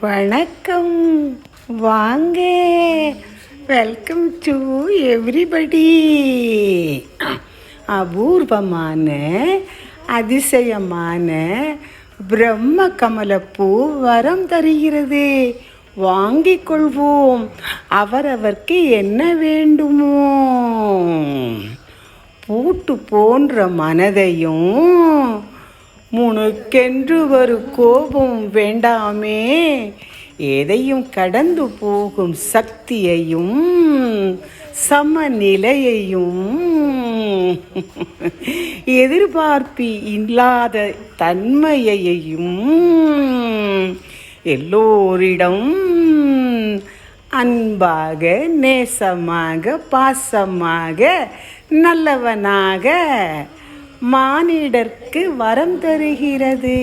வணக்கம். வாங்க. Welcome to everybody அபூர்வமான அதிசயமான பிரம்ம கமலப்பூ வரம் தருகிறது. வாங்கிக் கொள்வோம். அவரவர்க்கு என்ன வேண்டுமோ? பூட்டு போன்ற மனதையும் முனுக்கென்று ஒரு கோபம் வேண்டாமே. எதையும் கடந்து போகும் சக்தியையும் சமநிலையையும் எதிர்பார்ப்பு இல்லாத தன்மையையும் எல்லோரிடம் அன்பாக நேசமாக பாசமாக நல்லவனாக மானிடர்க்கு வரம் தருகிறது.